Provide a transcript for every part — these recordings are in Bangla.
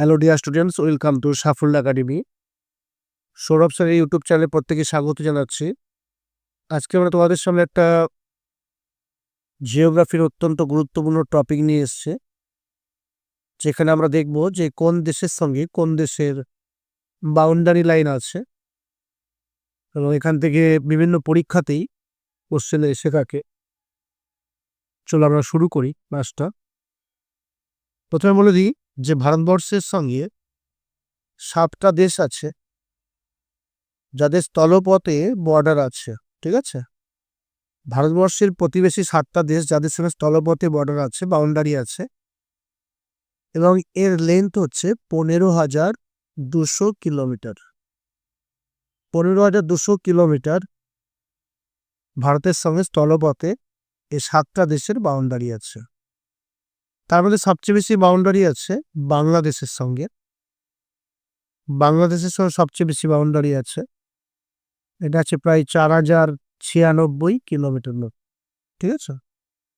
Hello dear students welcome to Saphalya academy Sourav sir YouTube চ্যানেলে প্রত্যেকে স্বাগত জানাচ্ছি। আজকে আমরা তোমাদের সামনে একটা জিওগ্রাফির অত্যন্ত গুরুত্বপূর্ণ টপিক নিয়ে এসছে। যেখানে আমরা দেখব যে কোন দেশের সঙ্গে কোন দেশের বাউন্ডারি লাইন আছে। এবং এখান থেকে বিভিন্ন পরীক্ষাতেই কোশ্চেনে এসে থাকে। চলো আমরা শুরু করি ক্লাসটা প্রথমে বলে দিই যে ভারতবর্ষের সঙ্গে সাতটা দেশ আছে, যাদের স্থলপথে বর্ডার আছে, ঠিক আছে? ভারতবর্ষের প্রতিবেশী সাতটা দেশ যাদের সঙ্গে স্থলপথে বর্ডার আছে বাউন্ডারি আছে, এবং এর লেন্থ হচ্ছে পনেরো হাজার দুশো কিলোমিটার। পনেরো হাজার দুশো কিলোমিটার ভারতের সঙ্গে স্থলপথে এই সাতটা দেশের বাউন্ডারি আছে। তার মধ্যে সবচেয়ে বেশি বাউন্ডারি আছে বাংলাদেশের সঙ্গে। বাংলাদেশের সঙ্গে সবচেয়ে বেশি বাউন্ডারি আছে। এটা আছে প্রায় চার হাজার ছিয়ানব্বই কিলোমিটার মতো ঠিক আছে?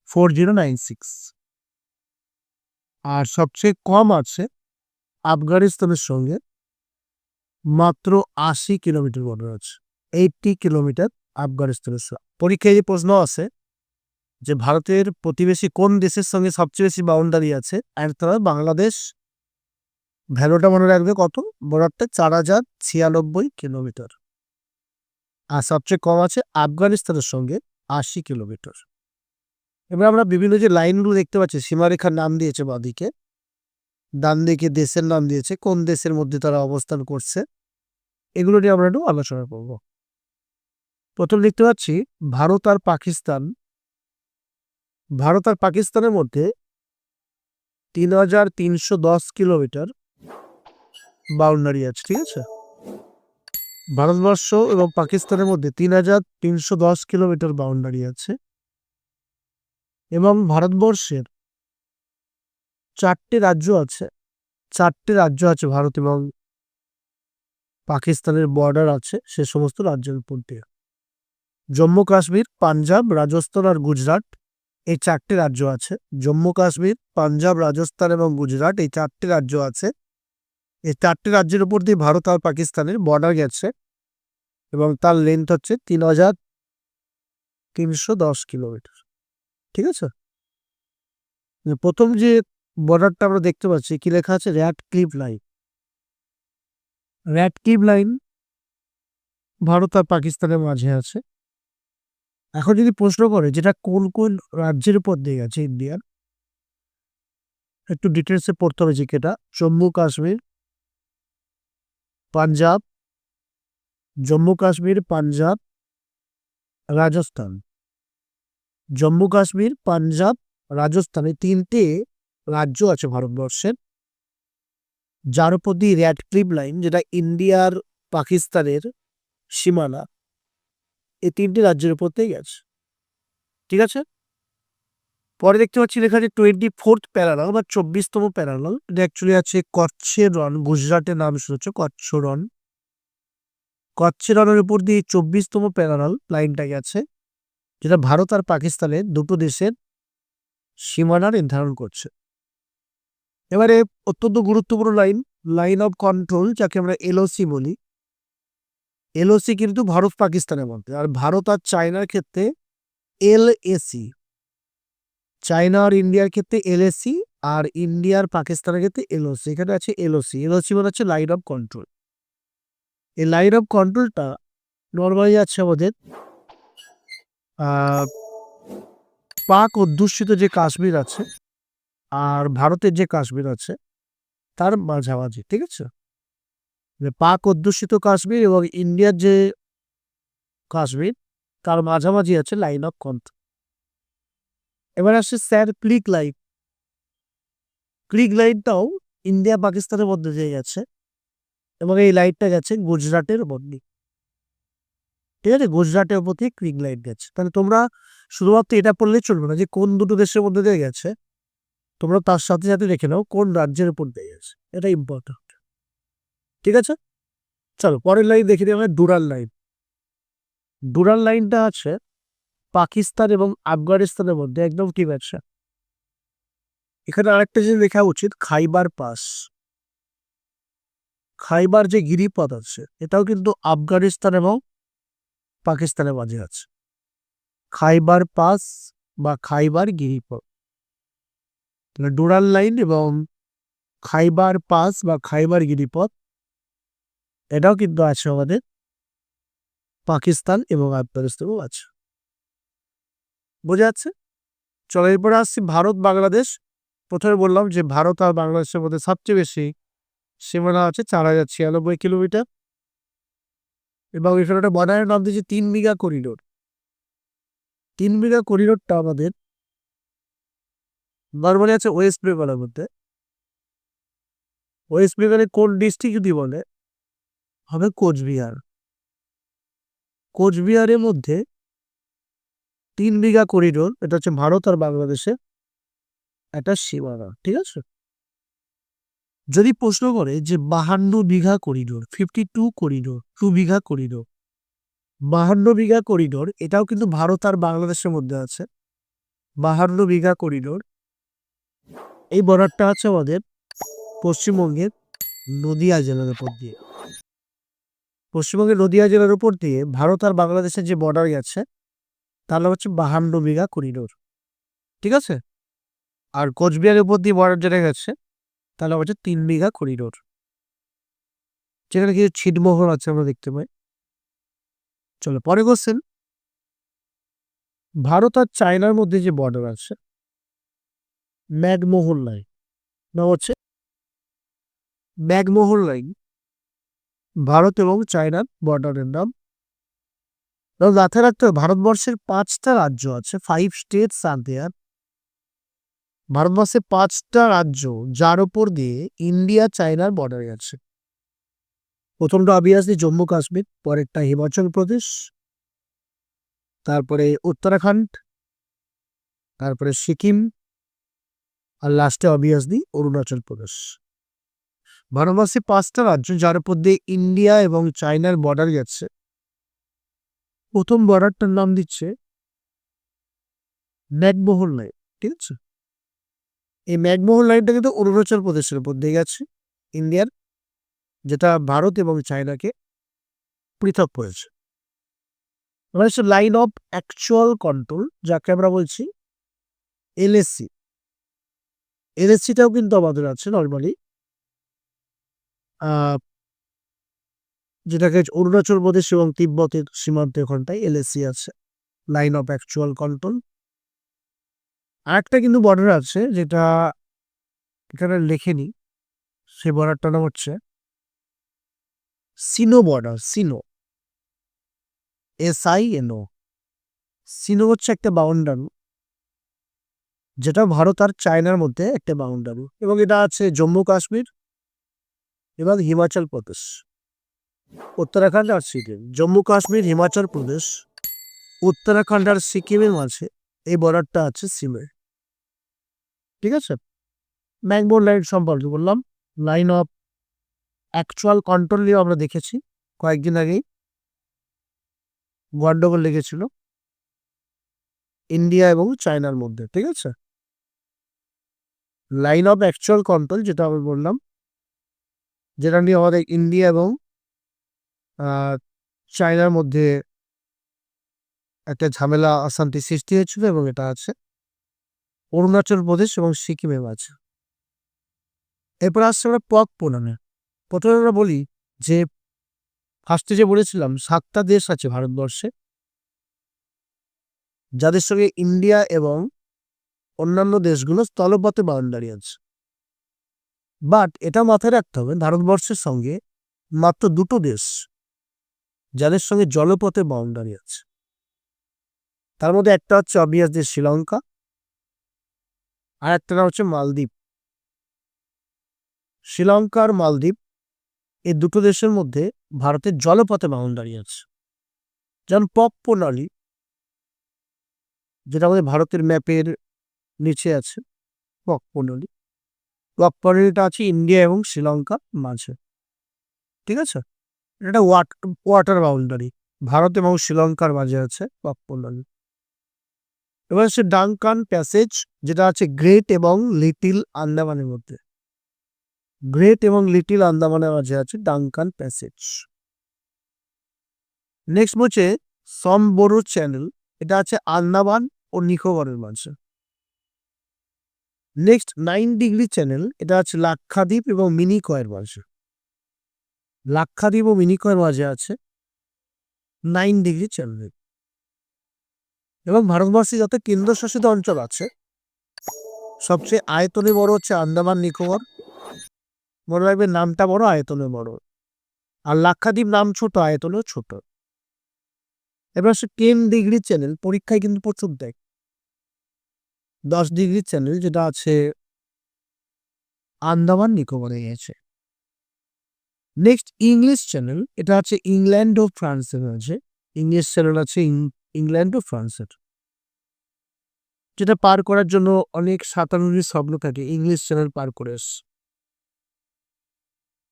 ফোর জিরো নাইন সিক্স আর সবচেয়ে কম আছে আফগানিস্তানের সঙ্গে, মাত্র আশি কিলোমিটার বর্ডার আছে এইটটি কিলোমিটার আফগানিস্তানের পরীক্ষায় যে প্রশ্ন আছে যে ভারতের প্রতিবেশী কোন দেশের সঙ্গে সবচেয়ে বেশি বাউন্ডারি আছে? অ্যান্সার বাংলাদেশ, ভ্যালুটা মনে রাখবে কত? বর্ডারটা চার হাজার ছিয়ানব্বই কিলোমিটার। আর সবচেয়ে কম আছে আফগানিস্তানের সঙ্গে আশি কিলোমিটার। এবার আমরা বিভিন্ন যে লাইনগুলো দেখতে পাচ্ছি, সীমারেখার নাম দিয়েছে বাদিকে, ডান দিকে দেশের নাম দিয়েছে, কোন দেশের মধ্যে তারা অবস্থান করছে, এগুলো নিয়ে আমরা একটু আলোচনা করব। প্রথম দেখতে পাচ্ছি, ভারত আর পাকিস্তান ভারত আর পাকিস্তানের মধ্যে তিন হাজার তিনশো দশ কিলোমিটার বাউন্ডারি আছে, ঠিক আছে? ভারতবর্ষ এবং পাকিস্তানের মধ্যে তিন হাজার তিনশো দশ কিলোমিটার বাউন্ডারি আছে এবং ভারতবর্ষের চারটি রাজ্য আছে, চারটি রাজ্য আছে ভারত এবং পাকিস্তানের বর্ডার আছে সে সমস্ত রাজ্যের উপর দিয়ে। জম্মু কাশ্মীর, পাঞ্জাব, রাজস্থান আর গুজরাট এই চারটি রাজ্য আছে। জম্মু কাশ্মীর, পাঞ্জাব, রাজস্থান এবং গুজরাট এই চারটি রাজ্য আছে। এই চারটি রাজ্যের উপর দিয়ে ভারত আর পাকিস্তানের বর্ডার গেছে এবং তার লেন্থ হচ্ছে তিন হাজার তিনশো দশ কিলোমিটার। ঠিক আছে? প্রথম যে বর্ডারটা আমরা দেখতে পাচ্ছি, কি লেখা আছে? Radcliffe line Radcliffe line Bharat আর পাকিস্তানের মাঝে আছে। এখন যদি প্রশ্ন করে যেটা কোন কোন রাজ্যের উপর দিয়ে গেছে ইন্ডিয়ার একটু ডিটেলসে পড়তে হবে জিকেটা। জম্মু, কাশ্মীর, পাঞ্জাব, জম্মু, কাশ্মীর, পাঞ্জাব, রাজস্থান। জম্মু, কাশ্মীর, পাঞ্জাব, রাজস্থানে তিনটে রাজ্য আছে ভারতবর্ষের। যার উপর দিয়ে র্যাড ক্লিপ লাইন যেটা ইন্ডিয়ার, পাকিস্তানের সীমানা। এই তিনটি রাজ্যের উপর দিয়ে গেছে। ঠিক আছে? পরে দেখতে পাচ্ছি লেখা আছে টোয়েন্টি ফোর্থ প্যারালাল বা চব্বিশতম প্যারালাল এটা অ্যাকচুয়ালি আছে কচ্ছের রন গুজরাটের নাম শুনেছ? কচ্ছ রন কচ্ছের রনের উপর দিয়ে চব্বিশতম প্যারালাল লাইনটা গেছে, যেটা ভারত আর পাকিস্তানের দুটো দেশের সীমানা নির্ধারণ করছে। এবারে অত্যন্ত গুরুত্বপূর্ণ লাইন লাইন অফ কন্ট্রোল যাকে আমরা এলওসি বলি। এলওসি কিন্তু ভারত পাকিস্তানের মধ্যে। আর ভারত আর চায়নার ক্ষেত্রে এল এসি চায়না আর ইন্ডিয়ার ক্ষেত্রে এলএসি আর ইন্ডিয়ার পাকিস্তানের ক্ষেত্রে এলওসি। এখানে আছে এলওসি। এলওসি মানে হচ্ছে লাইন অফ কন্ট্রোল। এই লাইন অফ কন্ট্রোলটা নর্মালি আছে আমাদের পাক অধ্যুষিত যে কাশ্মীর আছে আর ভারতের যে কাশ্মীর আছে, তার মাঝামাঝি, ঠিক আছে? পাক অধ্যুষিত কাশ্মীর এবং ইন্ডিয়ার যে কাশ্মীর, তার মাঝামাঝি আছে লাইন অফ কন্ট্রোল এবার আসছে স্যার ক্লিক লাইন। ক্লিক লাইনটাও ইন্ডিয়া পাকিস্তানের মধ্যে দিয়ে গেছে এবং এই লাইনটা গেছে গুজরাটের মধ্যে। ঠিক আছে, গুজরাটের থেকে ক্লিক লাইন গেছে। তাহলে তোমরা শুধুমাত্র এটা পড়লেই চলবে না যে কোন দুটো দেশের মধ্যে দিয়ে গেছে, তোমরা তার সাথে সাথে রেখে নাও কোন রাজ্যের উপর দিয়ে গেছে। এটা ইম্পর্টেন্ট ঠিক আছে? চলো, পরের লাইন দেখে দিই আমরা ডুরাল লাইন ডুরাল লাইনটা আছে পাকিস্তান এবং আফগানিস্তানের মধ্যে, একদম ঠিক আছে। এখানে আরেকটা জিনিস লেখা উচিত, খাইবার পাস। খাইবার যে গিরিপথ আছে, এটাও কিন্তু আফগানিস্তান এবং পাকিস্তানের মাঝে আছে। খাইবার পাস বা খাইবার গিরিপথ। ডোরাল লাইন এবং খাইবার পাস বা খাইবার গিরিপথ এটাও কিন্তু আছে আমাদের। পাকিস্তান এবং আফগানিস্তানও আছে। বোঝা যাচ্ছে? চলো এরপরে আসছি ভারত, বাংলাদেশ। প্রথমে বললাম যে ভারত আর বাংলাদেশের মধ্যে সবচেয়ে বেশি সীমানা আছে চার হাজার ছিয়ানব্বই কিলোমিটার। এবং এখানে একটা বর্ডারের নাম দিয়েছে তিন বিঘা করিডোর। তিন বিঘা করিডোরটা আমাদের নর্মালি আছে ওয়েস্ট বেঙ্গলের মধ্যে। ওয়েস্ট বেঙ্গলের কোন ডিস্ট্রিক্ট যদি বলে হবে কোচবিহার। কোচবিহারের মধ্যে তিন বিঘা করিডোর এটা হচ্ছে ভারত আর বাংলাদেশের একটা সীমানা, ঠিক আছে? যদি প্রশ্ন করে যে বাহান্ন bigha corridor fifty two corridor two bigha corridor বাহান্ন বিঘা করিডোর এটাও কিন্তু ভারত আর বাংলাদেশের মধ্যে আছে। বাহান্ন বিঘা করিডোর এই বর্ডারটা আছে আমাদের পশ্চিমবঙ্গের নদিয়া জেলার উপর দিয়ে। পশ্চিমবঙ্গের নদিয়া জেলার উপর দিয়ে ভারত আর বাংলাদেশের যে বর্ডার গেছে তাহলে হচ্ছে বাহান্ন বিঘা করিডোর ঠিক আছে? আর কোচবিহারের উপর দিয়ে বর্ডার যেটা গেছে তাহলে হচ্ছে তিন বিঘা করিডোর যেখানে কিছু ছিটমহল আছে আমরা দেখতে পাই। চলো পরে কোশ্চেন ভারত আর চায়নার মধ্যে যে বর্ডার আছে, ম্যাগমোহন লাইন না হচ্ছে ম্যাগমোহন লাইন। ভারত এবং চায়নার বর্ডারের নাম। মাথায় রাখতে ভারতবর্ষের পাঁচটা রাজ্য আছে ফাইভ স্টেটস আর দেয়ার ভারতবর্ষে পাঁচটা রাজ্য, যার ওপর দিয়ে ইন্ডিয়া চায়নার বর্ডার গেছে প্রথমটা অবভিয়াসলি জম্মু কাশ্মীর, পরেরটা হিমাচল প্রদেশ, তারপরে উত্তরাখণ্ড, তারপরে সিকিম, আর লাস্টে অবভিয়াসলি অরুণাচল প্রদেশ। ভারতবর্ষে পাঁচটা রাজ্য যার উপর দিয়ে ইন্ডিয়া এবং চায়নার বর্ডার গেছে। প্রথম বর্ডারটার নাম দিচ্ছে ম্যাকমোহন লাইন, ঠিক আছে? এই ম্যাকমোহন লাইনটা কিন্তু অরুণাচল প্রদেশের উপর দিয়ে গেছে, ইন্ডিয়ার, যেটা ভারত এবং চায়নাকে পৃথক করেছে। এবার হচ্ছে লাইন অফ অ্যাকচুয়াল কন্ট্রোল যাকে আমরা বলছি এলএসসি এলএসসিটাও কিন্তু আমাদের আছে নর্মালি যেটাকে অরুণাচল প্রদেশ এবং তিব্বতের সীমান্তে ওখানটায় এলএসসি আছে, লাইন অফ অ্যাকচুয়াল কন্ট্রোল। আরেকটা কিন্তু বর্ডার আছে, যেটা এখানে লেখেনি, সে বর্ডারটার নাম হচ্ছে Sino border Sino S I N O Sino হচ্ছে একটা বাউন্ডারি যেটা ভারত আর চায়নার মধ্যে একটা বাউন্ডারি এবং এটা আছে জম্মু কাশ্মীর এবং হিমাচল প্রদেশ। উত্তরাখণ্ড আর সিকিম। জম্মু কাশ্মীর, হিমাচল প্রদেশ। উত্তরাখণ্ড আর সিকিমের মাঝে এই বর্ডারটা আছে সিমের। ঠিক আছে? ম্যাংবোর লাইন সম্পর্কে বললাম। লাইন অফ অ্যাকচুয়াল কন্ট্রোল নিয়েও আমরা দেখেছি কয়েকদিন আগেই। গন্ডগোল লেগেছিল। ইন্ডিয়া এবং চায়নার মধ্যে, ঠিক আছে? লাইন অফ অ্যাকচুয়াল কন্ট্রোল যেটা আমি বললাম যেটা নিয়ে আমাদের ইন্ডিয়া এবং চায়নার মধ্যে একটা ঝামেলা, অশান্তি সৃষ্টি হয়েছিল এবং এটা আছে। অরুণাচল প্রদেশ এবং সিকিমের আছে। এরপর আসছে আমরা পক পোনানে প্রথমে আমরা বলি যে ফার্স্টে যে বলেছিলাম, সাতটা দেশ আছে ভারতবর্ষে। যাদের সঙ্গে ইন্ডিয়া এবং অন্যান্য দেশগুলো স্থলপথে বাউন্ডারি আছে। বাট এটা মাথায় রাখতে হবে ভারতবর্ষের সঙ্গে মাত্র দুটো দেশ যাদের সঙ্গে জলপথে বাউন্ডারি আছে। তার মধ্যে একটা হচ্ছে অবভিয়াসলি শ্রীলঙ্কা আর একটা নাম হচ্ছে মালদ্বীপ। শ্রীলঙ্কা আর মালদ্বীপ এই দুটো দেশের মধ্যে ভারতের জলপথে বাউন্ডারি আছে। যেমন পপ প্রণালী যেটা আমাদের ভারতের ম্যাপের নিচে আছে পক প্রণালী পক প্রণালীটা আছে ইন্ডিয়া এবং শ্রীলঙ্কা মাঝে। ঠিক আছে? এটা ওয়াটার বাউন্ডারি ভারত এবং শ্রীলঙ্কার মাঝে আছে প্রণালী এবার হচ্ছে ডাঙ্কান প্যাসেজ যেটা আছে গ্রেট এবং লিটিল আন্দামানের মধ্যে। গ্রেট এবং লিটিল আন্দামানের মাঝে আছে ডাঙ্কান প্যাসেজ নেক্সট হচ্ছে সমবোরো চ্যানেল এটা আছে আন্দামান ও নিকোবরের মাঝে। নেক্সট নাইন ডিগ্রি চ্যানেল এটা আছে লাক্ষাদ্বীপ এবং মিনিকয়ের মাঝে। লাক্ষাদ্বীপ ও মিনিকয়ের মাঝে আছে নাইন ডিগ্রি চ্যানেল এবং ভারতবর্ষে যত কেন্দ্রশাসিত অঞ্চল আছে, সবচেয়ে আয়তনে বড় হচ্ছে আন্দামান, নিকোবর। মনে রাখবে নামটা বড়, আয়তনে বড়। আর লাক্ষাদ্বীপ নাম ছোট, আয়তনেও ছোট। এবার সে টেন ডিগ্রি চ্যানেল পরীক্ষায় কিন্তু প্রচুর দেয় দশ ডিগ্রি চ্যানেল যেটা আছে আন্দামান নিকোবরে গেছে নেক্সট ইংলিশ চ্যানেল, এটা আছে ইংল্যান্ড ও ফ্রান্সের আছে ইংলিশ চ্যানেল আছে ইংল্যান্ড ও ফ্রান্সের। যেটা পার করার জন্য অনেক সাঁতারুদের স্বপ্ন থাকে, ইংলিশ চ্যানেল পার করে।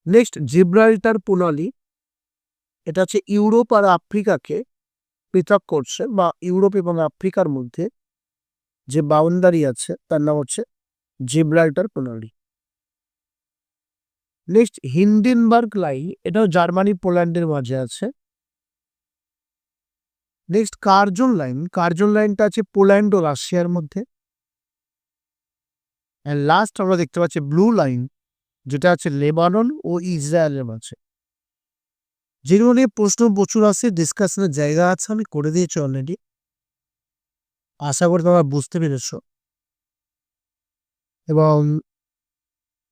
নেক্সট জিব্রাল্টার প্রণালী, এটা হচ্ছে ইউরোপ আর আফ্রিকাকে পৃথক করছে বা ইউরোপ এবং আফ্রিকার মধ্যে যে বাউন্ডারি আছে, তার নাম হচ্ছে জিব্রাল্টার প্রণালী। নেক্সট হিন্ডেনবার্গ লাইন এটাও জার্মানি, পোল্যান্ডের মাঝে আছে। নেক্সট কার্জন লাইন, কার্জন লাইনটা আছে পোল্যান্ড ও রাশিয়ার মধ্যে। অ্যান্ড লাস্ট আমরা দেখতে পাচ্ছি ব্লু লাইন, যেটা আছে লেবানন ও ইসরায়েলের মাঝে। যেগুলো নিয়ে প্রশ্ন প্রচুর আছে ডিসকাশনের জায়গা আছে, আমি করে দিয়েছি অলরেডি আশা করি তোমরা বুঝতে পেরেছ। এবং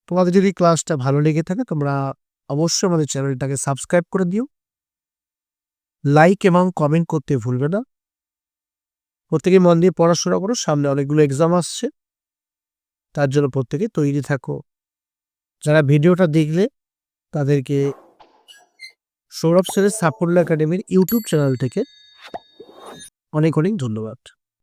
তোমাদের যদি ক্লাসটা ভালো লেগে থাকে, তোমরা অবশ্যই আমাদের চ্যানেলটাকে সাবস্ক্রাইব করে দিও। লাইক এবং কমেন্ট করতে ভুলবে না। প্রত্যেকে মন দিয়ে পড়াশোনা করো, সামনে অনেকগুলো এক্সাম আসছে। তার জন্য প্রত্যেকে তৈরি থাকো। যারা ভিডিওটা দেখলে, তাদেরকে সৌরভ স্যারের সাফল্য একাডেমির ইউটিউব চ্যানেল থেকে অনেক অনেক ধন্যবাদ।